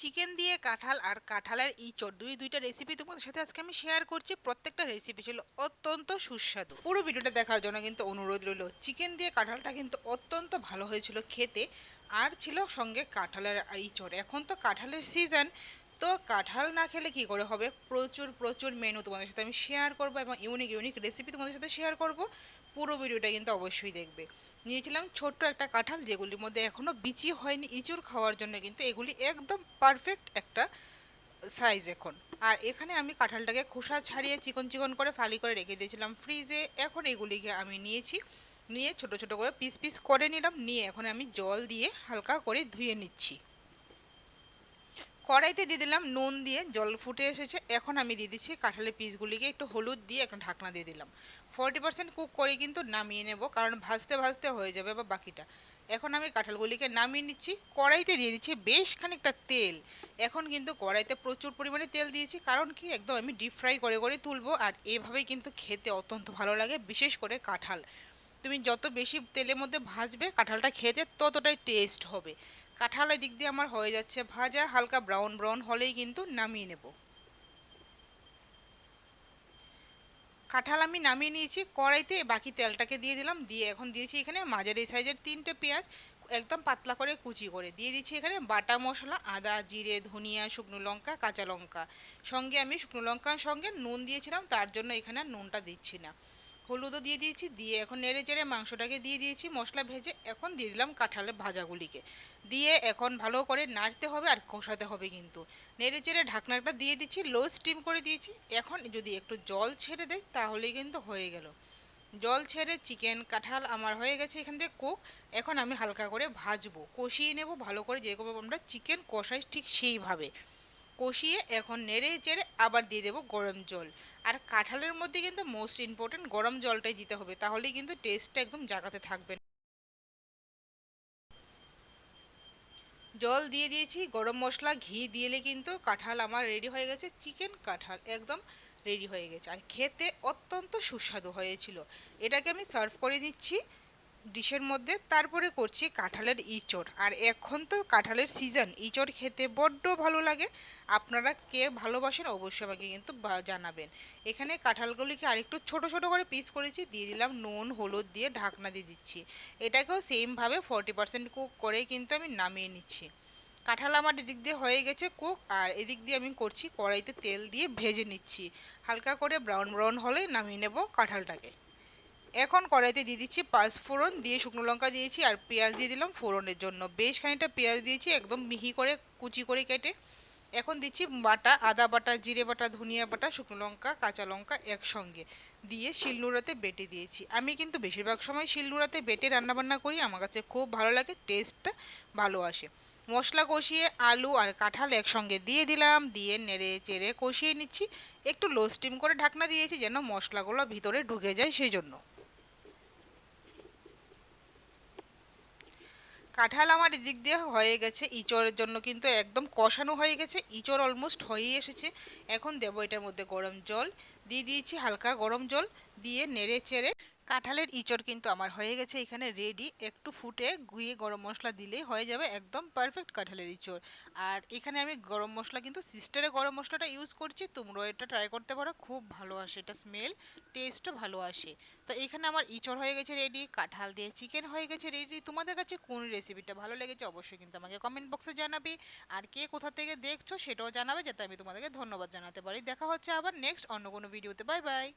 Chicken দিয়ে কাঁঠাল আর কাঁঠালের ইঁচড়, দুই দুইটা রেসিপি তোমাদের সাথে আজকে আমি শেয়ার করছি। প্রত্যেকটা রেসিপি ছিল অত্যন্ত সুস্বাদু। পুরো ভিডিওটা দেখার জন্য কিন্তু অনুরোধ রইল, চিকেন দিয়ে কাঁঠালটা কিন্তু অত্যন্ত ভালো হয়েছিল খেতে আর ছিল সঙ্গে কাঁঠালের ইঁচড়। এখন তো কাঁঠালের সিজন তো কাঁঠাল না খেলে কি করে হবে? প্রচুর প্রচুর মেনু তোমাদের সাথে আমি শেয়ার করব এবং ইউনিক ইউনিক রেসিপি তোমাদের সাথে শেয়ার করব। পুরো ভিডিওটা কিন্তু অবশ্যই দেখবে। নিয়েছিলাম ছোট্ট একটা কাঁঠাল যেগুলির মধ্যে এখনও বিচি হয়নি ইঁচুর খাওয়ার জন্য কিন্তু এগুলি একদম পারফেক্ট একটা সাইজ এখন। আর এখানে আমি কাঁঠালটাকে খোসা ছাড়িয়ে চিকন চিকন করে ফালি করে রেখে দিয়েছিলাম ফ্রিজে এখন এগুলিকে আমি নিয়েছি, নিয়ে ছোট ছোট করে পিস পিস করে নিলাম, নিয়ে এখন আমি জল দিয়ে হালকা করে ধুয়ে নিচ্ছি। কড়াইতে দিয়ে দিলাম নুন দিয়ে জল ফুটে এসেছে। এখন আমি দিয়ে দিচ্ছি কাঁঠালের পিসগুলিকে একটু হলুদ দিয়ে একটা ঢাকনা দিয়ে দিলাম। ফর্টি পার্সেন্ট কুক করে কিন্তু নামিয়ে নেব, কারণ ভাজতে ভাজতে হয়ে যাবে বা বাকিটা। এখন আমি কাঁঠালগুলিকে নামিয়ে নিচ্ছি। কড়াইতে দিয়ে দিচ্ছি বেশ খানিকটা তেল। এখন কিন্তু কড়াইতে প্রচুর পরিমাণে তেল দিয়েছি, কারণ কি একদম আমি ডিপ ফ্রাই করে করে তুলবো, আর এভাবেই কিন্তু খেতে অত্যন্ত ভালো লাগে, বিশেষ করে কাঁঠাল। তুমি যত বেশি তেলের মধ্যে ভাজবে কাঁঠালটা খেতে ততটাই টেস্ট হবে। কাঁঠাল দিক দিয়ে আমার হয়ে যাচ্ছে ভাজা, হালকা ব্রাউন ব্রাউন হলেই কিন্তু নামিয়ে নেব। কাঁঠাল আমি নামিয়ে নিয়েছি, কড়াইতে বাকি তেলটাকে দিয়ে দিলাম, দিয়ে এখন দিয়েছি এখানে মাঝারি সাইজের তিনটে পেঁয়াজ, একদম পাতলা করে কুচি করে। দিয়ে দিচ্ছি এখানে বাটা মশলা, আদা, জিরে, ধনিয়া, শুকনো লঙ্কা, কাঁচা লঙ্কা। সঙ্গে আমি শুকনো লঙ্কার সঙ্গে নুন দিয়েছিলাম, তার জন্য এখানে নুনটা দিচ্ছি না। হলুদও দিয়ে দিয়েছি, দিয়ে এখন নেড়ে চেড়ে মাংসটাকে দিয়ে দিয়েছি, মশলা ভেজে এখন দিয়ে দিলাম কাঁঠালের ভাজাগুলিকে। দিয়ে এখন ভালো করে নাড়তে হবে আর কষাতে হবে কিন্তু। নেড়ে চেড়ে ঢাকনাটা দিয়ে দিচ্ছি লো স্টিম করে দিয়েছি। এখন যদি একটু জল ছেড়ে দেয় তাহলেই কিন্তু হয়ে গেল। জল ছেড়ে চিকেন কাঁঠাল আমার হয়ে গেছে এখান থেকে কুক এখন আমি হালকা করে ভাজবো, কষিয়ে নেব, ভালো করে যেরকম আমরা চিকেন কষাই ঠিক সেইভাবে। কষিয়ে এখন নেড়ে চেড়ে আবার দিয়ে দেবো গরম জল। আর কাঁঠালের মধ্যে কিন্তু মোস্ট ইম্পর্টেন্ট গরম জলটাই দিতে হবে, তাহলেই কিন্তু টেস্টটা একদম জাগাতে থাকবে। জল দিয়ে দিয়েছি, গরম মশলা, ঘি দিয়েলে কিন্তু কাঁঠাল আমার রেডি হয়ে গেছে চিকেন কাঁঠাল একদম রেডি হয়ে গেছে। আর খেতে অত্যন্ত সুস্বাদু হয়েছিল। এটাকে আমি সার্ভ করে দিচ্ছি। ডিশের মধ্যে, তারপরে করছি কাঁঠালের ইঁচড়। আর এখন তো কাঁঠালের সিজন ইঁচড় খেতে বড্ড ভালো লাগে। আপনারা কে ভালোবাসেন অবশ্যই আমাকে কিন্তু জানাবেন। এখানে কাঁঠালগুলিকে আরেকটু ছোট ছোট করে পিস করেছি, দিয়ে দিলাম নুন, হলুদ দিয়ে ঢাকনা দিয়ে দিচ্ছি। এটাকেও সেমভাবে ফর্টি পার্সেন্ট কুক করে কিন্তু আমি নামিয়ে নিচ্ছি। কাঁঠাল আমার এদিক দিয়ে হয়ে গেছে কুক আর এদিক দিয়ে আমি করছি কড়াইতে তেল দিয়ে ভেজে নিচ্ছি। হালকা করে ব্রাউন ব্রাউন হলে নামিয়ে নেব কাঁঠালটাকে। এখন কড়াইতে দিয়ে দিচ্ছি পাঁচ ফোড়ন, দিয়ে শুকনো লঙ্কা দিয়েছি আর পেঁয়াজ দিয়ে দিলাম ফোড়নের জন্য। বেশ খানিকটা পেঁয়াজ দিয়েছি, একদম মিহি করে, কুচি করে কেটে। এখন দিচ্ছি বাটা, আদা বাটা, জিরে বাটা, ধনিয়া বাটা, শুকনো লঙ্কা, কাঁচা লঙ্কা একসঙ্গে। দিয়ে শিলনোড়াতে বেটে দিয়েছি। আমি কিন্তু বেশিরভাগ সময় শিলনোড়াতে বেটে রান্নাবান্না করি, আমার কাছে খুব ভালো লাগে, টেস্টটা ভালো আসে। মশলা কষিয়ে আলু আর কাঁঠাল একসঙ্গে দিয়ে দিলাম, দিয়ে নেড়ে চেড়ে কষিয়ে নিচ্ছি। একটু লো স্টিম করে ঢাকনা দিয়েছি যেন মশলাগুলো ভিতরে ঢুকে যায় সেই জন্য কাঁঠাল আমার এদিক দিয়ে হয়ে গেছে, ইঁচড়ের জন্য কিন্তু একদম কষানো হয়ে গেছে, ইঁচড় অলমোস্ট হয়েই এসেছে। এখন দেবো এটার মধ্যে গরম জল, দিয়ে দিয়েছি হালকা গরম জল, দিয়ে নেড়ে চেড়ে কাঁঠালের ইঁচড় কিন্তু আমার হয়ে গেছে এখানে রেডি একটু ফুটে গুঁয়ে গরম মশলা দিলেই হয়ে যাবে একদম পারফেক্ট কাঁঠালের ইঁচড়। আর এখানে আমি গরম মশলা কিন্তু সিস্টারে গরম মশলাটা ইউজ করছি, তোমরাও এটা ট্রাই করতে পারো, খুব ভালো আসে, এটা স্মেল টেস্টও ভালো আসে। তো এখানে আমার ইঁচড় হয়ে গেছে রেডি কাঁঠাল দিয়ে চিকেন হয়ে গেছে রেডি তোমাদের কাছে কোন রেসিপিটা ভালো লেগেছে অবশ্যই কিন্তু আমাকে কমেন্ট বক্সে জানাবে। আর কে কোথা থেকে দেখছ সেটাও জানাবে যাতে আমি তোমাদেরকে ধন্যবাদ জানাতে পারি। দেখা হচ্ছে আবার নেক্সট অন্য কোনো ভিডিওতে বাই বাই